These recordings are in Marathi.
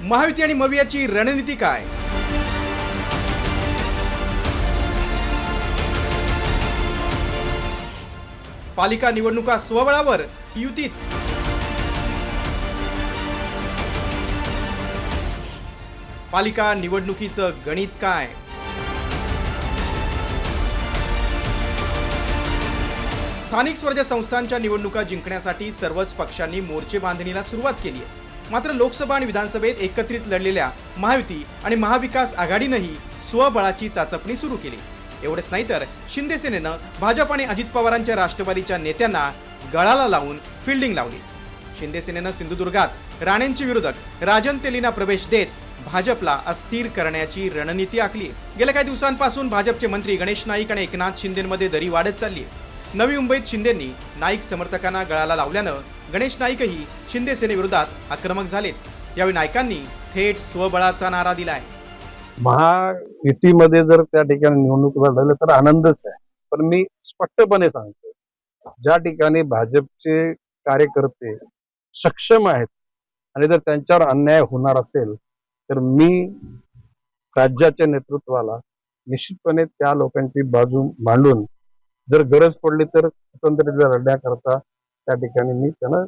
महायुती आणि मवियाची रणनीती काय? पालिका निवडणुका स्वबळावर युतीत पालिका निवडणुकीचं गणित काय? स्थानिक स्वराज्य संस्थांच्या निवडणुका जिंकण्यासाठी सर्वच पक्षांनी मोर्चे बांधणीला सुरुवात केली आहे. मात्र लोकसभा आणि विधानसभेत एकत्रित लढलेल्या महायुती आणि महाविकास आघाडीनंही स्वबळाची चाचपणी सुरू केली. एवढेच नाही तर शिंदेसेनेनं भाजप आणि अजित पवारांच्या राष्ट्रवादीच्या नेत्यांना गळाला लावून फिल्डिंग लावली. शिंदेसेनेनं सिंधुदुर्गात राणेंचे विरोधक राजन तेलींना प्रवेश देत भाजपला अस्थिर करण्याची रणनीती आखली. गेल्या काही दिवसांपासून भाजपचे मंत्री गणेश नाईक आणि एकनाथ शिंदेमध्ये दरी वाढत चालली आहे. नवी मुंबईत शिंदेंनी नाईक समर्थकांना गळाला लावल्यानं गणेश नाईकही शिंदे सेनेविरोधात आक्रमक झालेत. यावेळी नाईकांनी थेट स्वबळाचा नारा दिलाय. महायुतीमध्ये जर त्या ठिकाणी निवडणूक झालं तर आनंदच आहे. पण मी स्पष्टपणे सांगतो ज्या ठिकाणी भाजपचे कार्यकर्ते सक्षम आहेत आणि जर त्यांच्यावर अन्याय होणार असेल तर मी राज्याच्या नेतृत्वाला निश्चितपणे त्या लोकांची बाजू मांडून जर गरज पडली तर स्वतंत्र लढण्याकरता त्या ठिकाणी मी त्यांना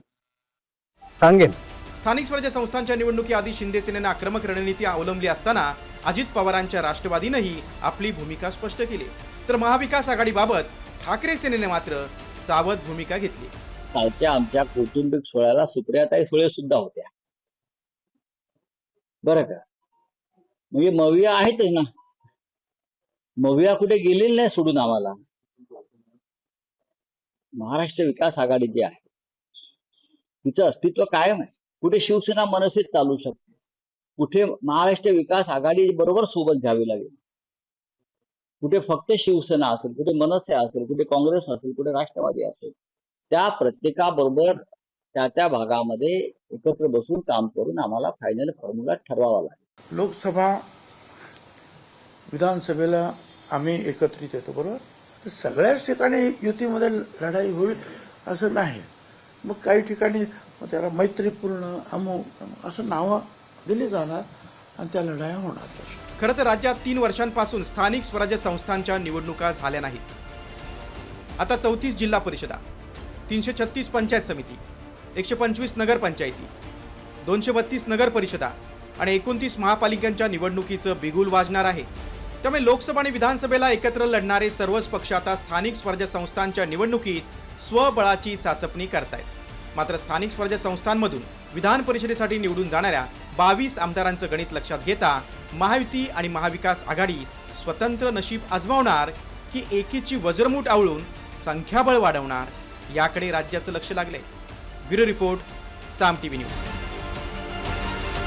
सांगेन. स्थानिक स्वराज्य संस्थांच्या निवडणुकीआधी शिंदे सेनेनं आक्रमक रणनीती अवलंबली असताना अजित पवारांच्या राष्ट्रवादीनंही आपली भूमिका स्पष्ट केली. तर महाविकास आघाडीबाबत ठाकरे सेनेने मात्र सावध भूमिका घेतली. कालच्या आमच्या कौटुंबिक सोहळ्याला सुप्रियाताई सुळे सुद्धा होत्या. बरं का? म्हणजे मविया आहेतच ना. मविया कुठे गेलेली नाही सोडून आम्हाला. महाराष्ट्र विकास आघाडी जी आहे तिचं अस्तित्व कायम आहे. कुठे शिवसेना मनसेच चालू शकते कुठे महाराष्ट्र विकास आघाडी बरोबर सोबत घ्यावी लागेल. कुठे फक्त शिवसेना असेल कुठे मनसे असेल कुठे काँग्रेस असेल कुठे राष्ट्रवादी असेल त्या प्रत्येकाबरोबर त्या त्या भागामध्ये एकत्र बसून काम करून आम्हाला फायनल फॉर्म्युला ठरवावा लागेल. लोकसभा विधानसभेला आम्ही एकत्रित येतो बरोबर? तर सगळ्याच ठिकाणी युतीमध्ये लढाई होईल असं नाही. मग काही ठिकाणी त्याला मैत्रीपूर्ण अमुक असं नावं दिली जाणार आणि त्या लढाया होणार. खरं तर राज्यात तीन वर्षांपासून स्थानिक स्वराज्य संस्थांच्या निवडणुका झाल्या नाहीत. आता चौतीस जिल्हा परिषदा तीनशे छत्तीस पंचायत समिती एकशे पंचवीस नगरपंचायती दोनशे बत्तीस नगर परिषदा आणि एकोणतीस महापालिकांच्या निवडणुकीचं बिगुल वाजणार आहे. त्यामुळे लोकसभा आणि विधानसभेला एकत्र लढणारे सर्वच पक्ष आता स्थानिक स्वराज्य संस्थांच्या निवडणुकीत स्वबळाची चाचपणी करतायत. मात्र स्थानिक स्वराज्य संस्थांमधून विधान परिषदेसाठी निवडून जाणाऱ्या बावीस आमदारांचं गणित लक्षात घेता महायुती आणि महाविकास आघाडी स्वतंत्र नशीब आजमावणार की एकीची वज्रमूठ आवळून संख्याबळ वाढवणार याकडे राज्याचं लक्ष लागलंय. Bureau report Saam TV news.